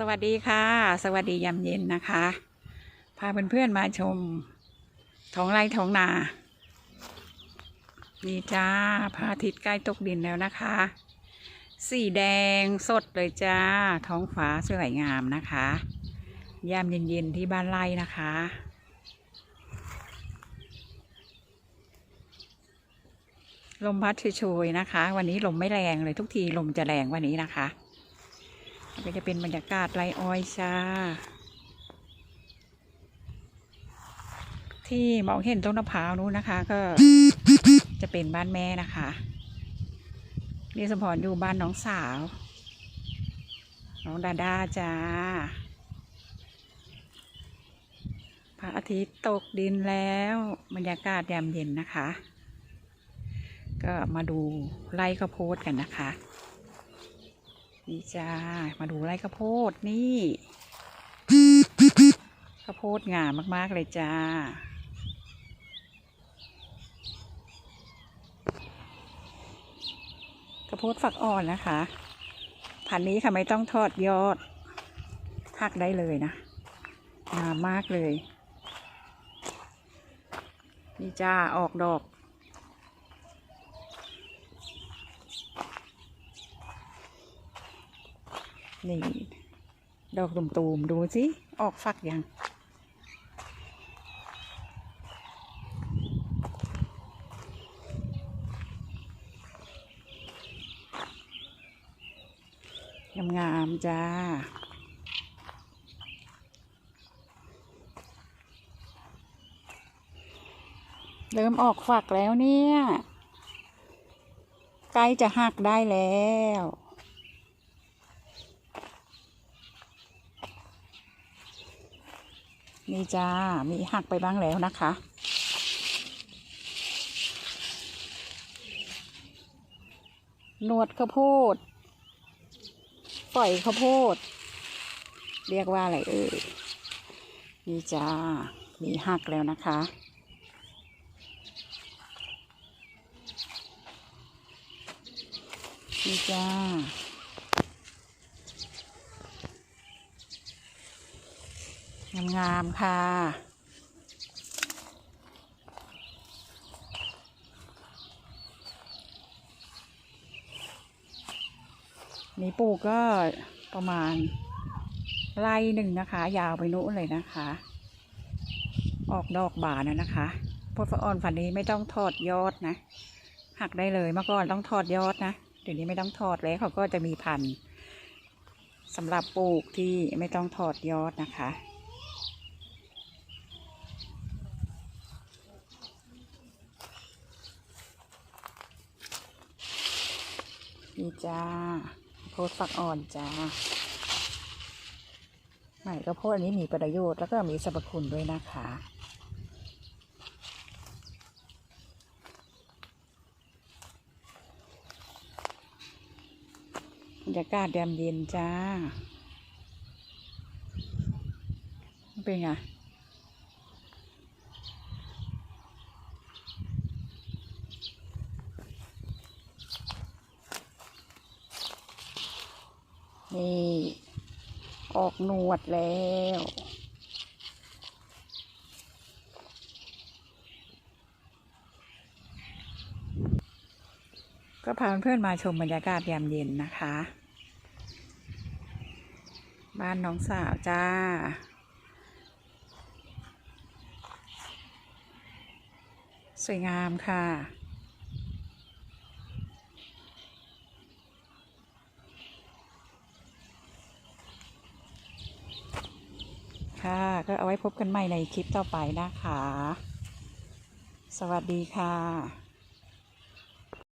สวัสดีค่ะ สวัสดียามเย็นนะคะ พาเพื่อนๆมาชมท้องไร่ท้องนานี่จ้าพระอาทิตย์ใกล้ตกดินแล้วนะคะ สีแดงสดเลยจ้า ท้องฟ้าสวยงามนะคะยามเย็นๆที่บ้านไร่นะคะ ลมพัดโชยๆนะคะ วันนี้ลมไม่แรงเลยทุกทีลมจะแรงวันนี้นะคะ ก็จะเป็นบรรยากาศไรอ้อยชาที่มองเห็นต้นมะพร้าวนู้นนะคะ ก็จะเป็นบ้านแม่นะคะนี่สมพรอยู่บ้านน้องสาว น้องดาดาจ้าพระอาทิตย์ตกดินแล้วบรรยากาศยามเย็นนะคะ ก็มาดูไร่ข้าวโพดกันนะคะ นี่จ้า มาดูไร่ข้าวโพดนี่ข้าวโพดงามมาก ๆ เลยจ้า ข้าวโพดฝักอ่อนนะคะ พันนี้ค่ะไม่ต้องทอดยอดหักได้เลยนะ งามมากเลย นี่จ้า ออกดอก นี่ดอกตุ่มๆดูสิ ออกฟักยัง งามๆจ้าเริ่มออกฝักแล้วเนี่ย ใกล้จะหักได้แล้ว นี่จ้า มีหักไปบ้างแล้วนะคะ หนวดข้าวโพดฝอยข้าวโพด เรียกว่าอะไรเอ่ย นี่จ้า มีหักแล้วนะคะ นี่จ้า งามๆค่ะ นี่ปลูกก็ประมาณไร่หนึ่งนะคะ ยาวไปนู้นเลยนะคะ ออกดอกบานนะนะคะพดฟออนฝันนี้ไม่ต้องทอดยอดนะ หักได้เลยเมื่อก่อนต้องทอดยอดนะเดี๋ยวนี้ไม่ต้องทอดแล้วเขาก็จะมีพันธุ์สำหรับปลูกที่ไม่ต้องทอดยอดนะคะ นี่จ้าโพดฝักอ่อนจ้าใหม่ก็โพดอันนี้มีประโยชน์แล้วก็มีสรรพคุณด้วยนะคะบรรยากาศแดมเย็นจ้า เป็นไง นี่ ออกหนวดแล้ว ก็พาเพื่อนมาชมบรรยากาศยามเย็นนะคะ บ้านน้องสาวจ้าสวยงามค่ะ ค่ะ ก็เอาไว้พบกันใหม่ในคลิปต่อไปนะคะ สวัสดีค่ะ